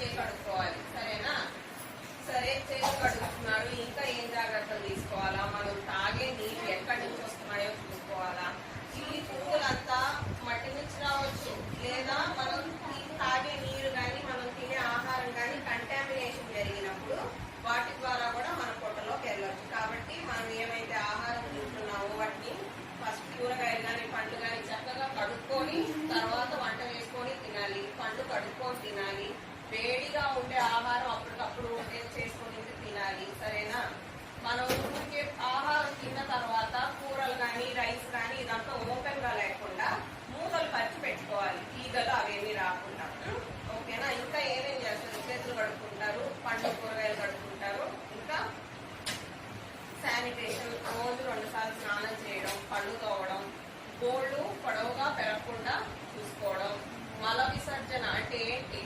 చేపడుకోవాలి కడుక్కోవాలి సరేనా? సరే చేతులు ఇంకా ఏం జాగ్రత్తలు తీసుకోవాలా? మనం తాగే నీళ్ళు ఎక్కడి నుంచి వస్తున్నాయో చూసుకోవాలా? ఈ పువ్వులంతా మట్టి నుంచి రావచ్చు. లేదా మనం తాగే నీరు కానీ మనం తినే ఆహారం కానీ కంటామినేషన్ జరిగినప్పుడు వాటి ద్వారా కూడా మన పొట్టలోకి వెళ్ళొచ్చు. కాబట్టి మనం ఏమైతే ఆహారం తింటున్నామో వాటిని ఫస్ట్ కూరగాయలు కానీ పండ్లు కానీ చక్కగా కడుక్కొని తర్వాత వంట చేసుకొని తినాలి. పండ్లు కడుక్కొని తినాలి. వేడిగా ఉండే ఆహారం అప్పటికప్పుడు ఉంటే చేసుకొని తినాలి సరేనా? మనం ఊరికే ఆహారం తిన్న తర్వాత కూరలు కానీ రైస్ కానీ ఇదంతా ఓపెన్గా లేకుండా మూతలు పరిచి పెట్టుకోవాలి. ఈగలు అవేమీ రాకుండా. ఓకేనా? ఇంకా ఏమేం చేస్తారు? చేతులు కడుక్కుంటారు పండ్లు కూరగాయలు కడుక్కుంటారు. ఇంకా శానిటేషన్ రోజు రెండు సార్లు స్నానం చేయడం పళ్ళు తోవడం గోళ్ళు పొడవుగా పెరగకుండా చూసుకోవడం మల విసర్జన అంటే ఏంటి?